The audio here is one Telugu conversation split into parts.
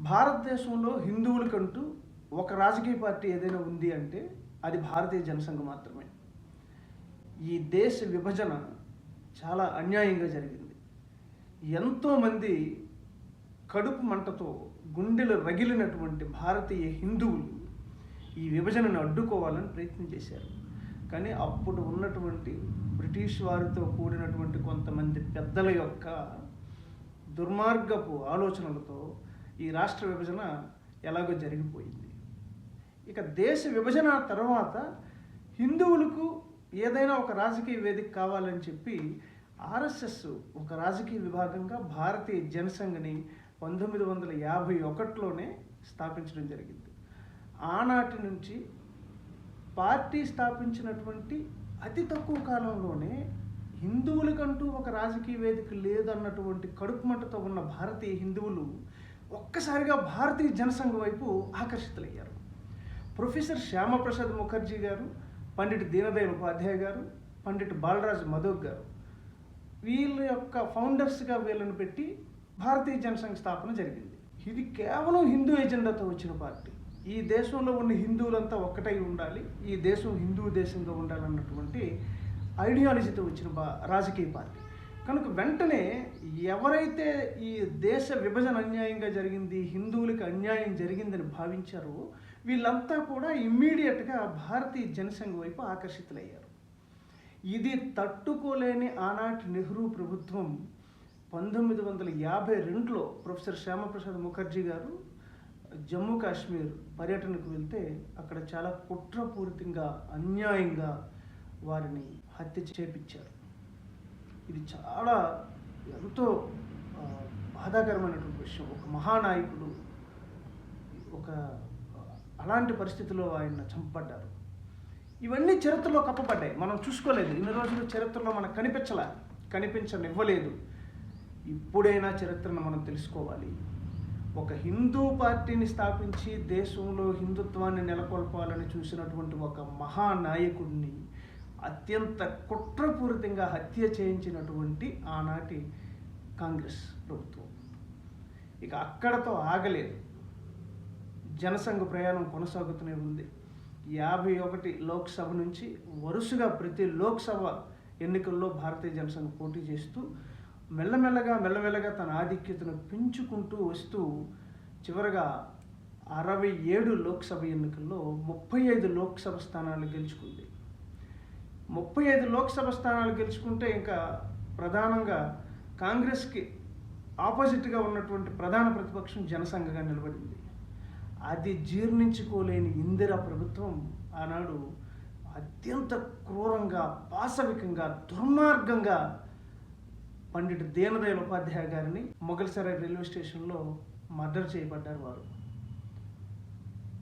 భారతదేశంలో హిందువులకంటూ ఒక రాజకీయ పార్టీ ఏదైనా ఉంది అంటే అది భారతీయ జనసంఘ మాత్రమే. ఈ దేశ విభజన చాలా అన్యాయంగా జరిగింది. ఎంతోమంది కడుపు మంటతో గుండెలు రగిలినటువంటి భారతీయ హిందువులు ఈ విభజనను అడ్డుకోవాలని ప్రయత్నం చేశారు. కానీ అప్పుడు ఉన్నటువంటి బ్రిటిష్ వారితో కూడినటువంటి కొంతమంది పెద్దల యొక్క దుర్మార్గపు ఆలోచనలతో ఈ రాష్ట్ర విభజన ఎలాగో జరిగిపోయింది. ఇక దేశ విభజన తర్వాత హిందువులకు ఏదైనా ఒక రాజకీయ వేదిక కావాలని చెప్పి ఆర్ఎస్ఎస్ ఒక రాజకీయ విభాగంగా భారతీయ జనసంఘని పంతొమ్మిది వందల యాభై ఒకటిలోనే స్థాపించడం జరిగింది. ఆనాటి నుంచి పార్టీ స్థాపించినటువంటి అతి తక్కువ కాలంలోనే హిందువులకంటూ ఒక రాజకీయ వేదిక లేదన్నటువంటి కడుపుమంటతో ఉన్న భారతీయ హిందువులు ఒక్కసారిగా భారతీయ జనసంఘం వైపు ఆకర్షితులయ్యారు. ప్రొఫెసర్ శ్యామప్రసాద్ ముఖర్జీ గారు పండిట్ దీనదయాళ్ ఉపాధ్యాయ గారు పండిట్ బాలరాజ్ మధోక్ గారు వీళ్ళ యొక్క ఫౌండర్స్గా వీళ్ళని పెట్టి భారతీయ జనసంఘ స్థాపన జరిగింది. ఇది కేవలం హిందూ ఎజెండాతో వచ్చిన పార్టీ. ఈ దేశంలో ఉన్న హిందువులంతా ఒక్కటై ఉండాలి ఈ దేశం హిందూ దేశంగా ఉండాలన్నటువంటి ఐడియాలజీతో వచ్చిన బా రాజకీయ పార్టీ. కనుక వెంటనే ఎవరైతే ఈ దేశ విభజన అన్యాయంగా జరిగింది హిందువులకి అన్యాయం జరిగిందని భావించారో వీళ్ళంతా కూడా ఇమ్మీడియట్గా భారతీయ జనసంఘ వైపు ఆకర్షితులయ్యారు. ఇది తట్టుకోలేని ఆనాటి నెహ్రూ ప్రభుత్వం పంతొమ్మిది వందల యాభై రెండులో ప్రొఫెసర్ శ్యామప్రసాద్ ముఖర్జీ గారు జమ్మూ కాశ్మీర్ పర్యటనకు వెళ్తే అక్కడ చాలా కుట్రపూరితంగా అన్యాయంగా వారిని హత్య చేపించారు. ఇది చాలా ఎంతో బాధాకరమైనటువంటి విషయం. ఒక మహానాయకుడు ఒక అలాంటి పరిస్థితిలో ఆయన చంపబడ్డారు. ఇవన్నీ చరిత్రలో కప్పబడ్డాయి. మనం చూసుకోలేదు. ఇన్ని రోజులు చరిత్రలో మనకు కనిపించలే కనిపించనివ్వలేదు. ఇప్పుడైనా చరిత్రను మనం తెలుసుకోవాలి. ఒక హిందూ పార్టీని స్థాపించి దేశంలో హిందుత్వాన్ని నెలకొల్పాలని చూసినటువంటి ఒక మహానాయకుడిని అత్యంత కుట్రపూరితంగా హత్య చేయించినటువంటి ఆనాటి కాంగ్రెస్ ప్రభుత్వం. ఇక అక్కడతో ఆగలేదు. జనసంఘ ప్రయాణం కొనసాగుతూనే ఉంది. యాభై ఒకటి లోక్సభ నుంచి వరుసగా ప్రతి లోక్సభ ఎన్నికల్లో భారతీయ జనసంఘ పోటీ చేస్తూ మెల్లమెల్లగా మెల్లమెల్లగా తన ఆధిక్యతను పెంచుకుంటూ వస్తూ చివరగా అరవై ఏడు లోక్సభ ఎన్నికల్లో ముప్పై ఐదు లోక్సభ స్థానాలు గెలుచుకుంది. ముప్పై ఐదు లోక్సభ స్థానాలు గెలుచుకుంటే ఇంకా ప్రధానంగా కాంగ్రెస్కి ఆపోజిట్గా ఉన్నటువంటి ప్రధాన ప్రతిపక్షం జనసంఘగా నిలబడింది. అది జీర్ణించుకోలేని ఇందిరా ప్రభుత్వం ఆనాడు అత్యంత క్రూరంగా పాశవికంగా దుర్మార్గంగా పండిట్ దీనదయాళ్ ఉపాధ్యాయ గారిని మొగల్సరాయ్ రైల్వే స్టేషన్లో మర్డర్ చేయబడ్డారు వారు.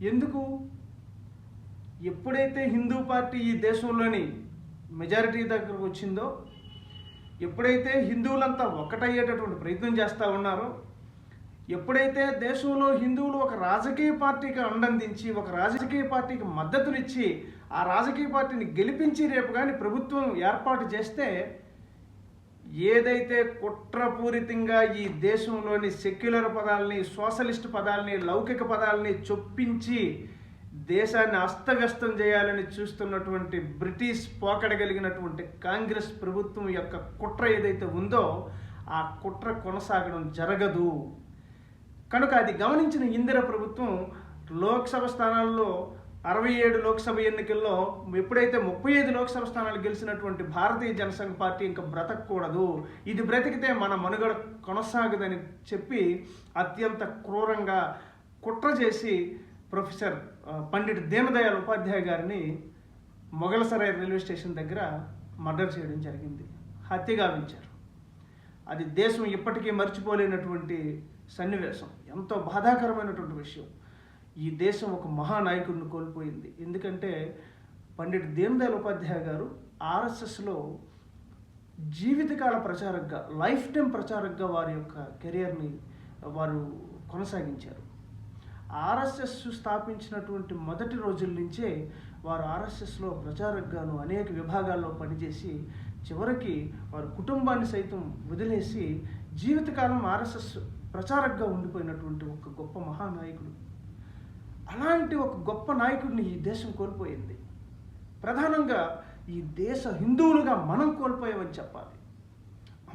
ఎందుకు? ఎప్పుడైతే హిందూ పార్టీ ఈ దేశంలోని మెజారిటీ దగ్గరకు వచ్చిందో ఎప్పుడైతే హిందువులంతా ఒక్కటయ్యేటటువంటి ప్రయత్నం చేస్తూ ఉన్నారో ఎప్పుడైతే దేశంలో హిందువులు ఒక రాజకీయ పార్టీకి అండందించి ఒక రాజకీయ పార్టీకి మద్దతునిచ్చి ఆ రాజకీయ పార్టీని గెలిపించి రేపు కానీ ప్రభుత్వం ఏర్పాటు చేస్తే ఏదైతే కుట్రపూరితంగా ఈ దేశంలోని సెక్యులర్ పదాలని సోషలిస్ట్ పదాలని లౌకిక పదాలని చొప్పించి దేశాన్ని అస్తవ్యస్తం చేయాలని చూస్తున్నటువంటి బ్రిటిష్ పోకడగలిగినటువంటి కాంగ్రెస్ ప్రభుత్వం యొక్క కుట్ర ఏదైతే ఉందో ఆ కుట్ర కొనసాగడం జరగదు. కనుక అది గమనించిన ఇందిర ప్రభుత్వం లోక్సభ స్థానాల్లో అరవై ఏడు లోక్సభ ఎన్నికల్లో ఎప్పుడైతే ముప్పై ఐదు లోక్సభ స్థానాలు గెలిచినటువంటి భారతీయ జనసంఘ పార్టీ ఇంకా బ్రతకూడదు. ఇది బ్రతికితే మన మనుగడ కొనసాగదని చెప్పి అత్యంత క్రూరంగా కుట్ర చేసి ప్రొఫెసర్ పండిట్ దీనదయాళ్ ఉపాధ్యాయ గారిని మొగలసరాయ్ రైల్వే స్టేషన్ దగ్గర మర్డర్ చేయడం జరిగింది. హత్య గావించారు. అది దేశం ఇప్పటికీ మర్చిపోలేనటువంటి సన్నివేశం. ఎంతో బాధాకరమైనటువంటి విషయం. ఈ దేశం ఒక మహానాయకుడిని కోల్పోయింది. ఎందుకంటే పండిట్ దీనదయాళ్ ఉపాధ్యాయ గారు ఆర్ఎస్ఎస్లో జీవితకాల ప్రచారకగా లైఫ్ టైం ప్రచారకగా వారి యొక్క కెరియర్ని వారు కొనసాగించారు. ఆర్ఎస్ఎస్ స్థాపించినటువంటి మొదటి రోజుల నుంచే వారు ఆర్ఎస్ఎస్లో ప్రచారకుగాను అనేక విభాగాల్లో పనిచేసి చివరికి వారు కుటుంబాన్ని సైతం వదిలేసి జీవితకాలం ఆర్ఎస్ఎస్ ప్రచారకుగా ఉండిపోయినటువంటి ఒక గొప్ప మహానాయకుడు. అలాంటి ఒక గొప్ప నాయకుడిని ఈ దేశం కోల్పోయింది. ప్రధానంగా ఈ దేశ హిందువులుగా మనం కోల్పోయామని చెప్పాలి.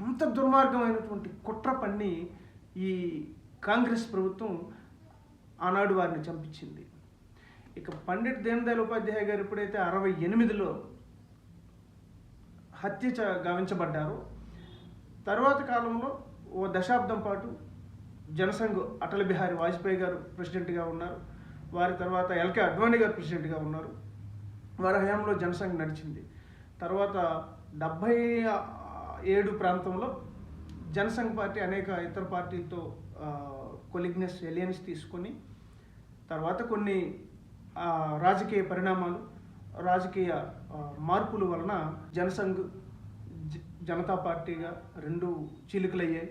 అంత దుర్మార్గమైనటువంటి కుట్ర పన్ని ఈ కాంగ్రెస్ ప్రభుత్వం ఆనాడు వారిని చంపించింది. ఇక పండిట్ దీనదయాల్ ఉపాధ్యాయ గారు ఎప్పుడైతే అరవై ఎనిమిదిలో హత్య చ- గావించబడ్డారో తర్వాత కాలంలో ఓ దశాబ్దం పాటు జనసంఘ్ అటల్ బిహారీ వాజ్పేయి గారు ప్రెసిడెంట్గా ఉన్నారు. వారి తర్వాత ఎల్కే అడ్వాణి గారు ప్రెసిడెంట్గా ఉన్నారు. వారి హయాంలో జనసంఘ్ నడిచింది. తర్వాత డెబ్భై ఏడు ప్రాంతంలో జనసంఘ్ పార్టీ అనేక ఇతర పార్టీలతో కొలిగ్నెస్ ఎలియన్స్ తీసుకొని తర్వాత కొన్ని రాజకీయ పరిణామాలు రాజకీయ మార్పులు మార్పుల వలన జనసంఘ్ జ- జనతా పార్టీగా రెండు చీలికలయ్యాయి.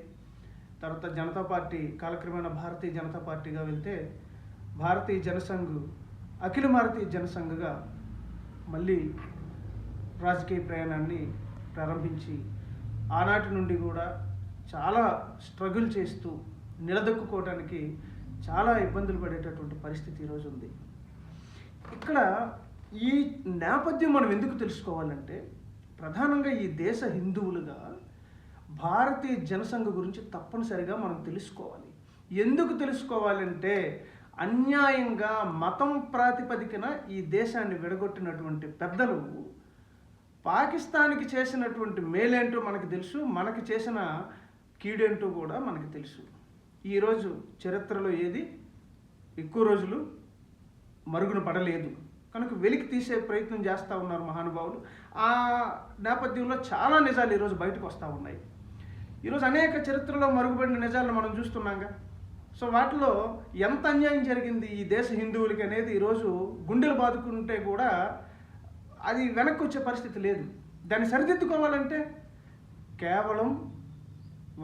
తర్వాత జనతా పార్టీ కాలక్రమేణా భారతీయ జనతా పార్టీగా వెళ్తే భారతీయ జనసంఘ్ అఖిల భారతీయ జనసంఘగా మళ్ళీ రాజకీయ ప్రయాణాన్ని ప్రారంభించి ఆనాటి నుండి కూడా చాలా స్ట్రగుల్ చేస్తూ నిలదొక్కుకోవడానికి చాలా ఇబ్బందులు పడేటటువంటి పరిస్థితి ఈరోజు ఉంది. ఇక్కడ ఈ నేపథ్యం మనం ఎందుకు తెలుసుకోవాలంటే ప్రధానంగా ఈ దేశ హిందువులుగా భారతీయ జనసంఘ గురించి తప్పనిసరిగా మనం తెలుసుకోవాలి. ఎందుకు తెలుసుకోవాలంటే అన్యాయంగా మతం ప్రాతిపదికన ఈ దేశాన్ని విడగొట్టినటువంటి పెద్దలు పాకిస్తాన్కి చేసినటువంటి మేలేంటో మనకు తెలుసు మనకి చేసిన కీడేంటో కూడా మనకు తెలుసు. ఈరోజు చరిత్రలో ఏది? ఎక్కువ రోజులు మరుగున పడలేదు. కనుక వెలికి తీసే ప్రయత్నం చేస్తూ ఉన్నారు మహానుభావులు. ఆ నేపథ్యంలో చాలా నిజాలు ఈరోజు బయటకు వస్తూ ఉన్నాయి. ఈరోజు అనేక చరిత్రలో మరుగుపడిన నిజాలను మనం చూస్తున్నాంగా. సో వాటిలో ఎంత అన్యాయం జరిగింది ఈ దేశ హిందువులకి అనేది ఈరోజు గుండెలు బాదుకుంటే కూడా అది వెనక్కి వచ్చే పరిస్థితి లేదు. దాన్ని సరిదిద్దుకోవాలంటే కేవలం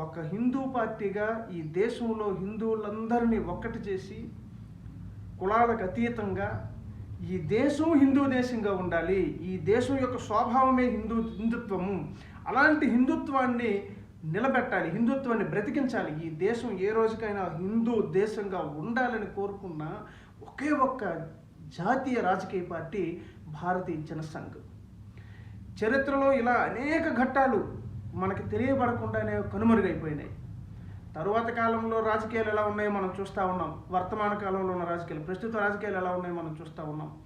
ఒక హిందూ పార్టీగా ఈ దేశంలో హిందువులందరినీ ఒక్కటి చేసి కులాలకు అతీతంగా ఈ దేశం హిందూ దేశంగా ఉండాలి ఈ దేశం యొక్క స్వభావమే హిందూ హిందుత్వము. అలాంటి హిందుత్వాన్ని నిలబెట్టాలి హిందుత్వాన్ని బ్రతికించాలి. ఈ దేశం ఏ రోజుకైనా హిందూ దేశంగా ఉండాలని కోరుకున్న ఒకే ఒక్క జాతీయ రాజకీయ పార్టీ భారతీయ జనసంఘ్. చరిత్రలో ఇలా అనేక ఘట్టాలు మనకి తెలియబడకుండానే కనుమరుగైపోయినాయి. తరువాత కాలంలో రాజకీయాలు ఎలా ఉన్నాయో మనం చూస్తూ ఉన్నాం. వర్తమాన కాలంలో ఉన్న రాజకీయాలు ప్రస్తుత రాజకీయాలు ఎలా ఉన్నాయో మనం చూస్తూ ఉన్నాం.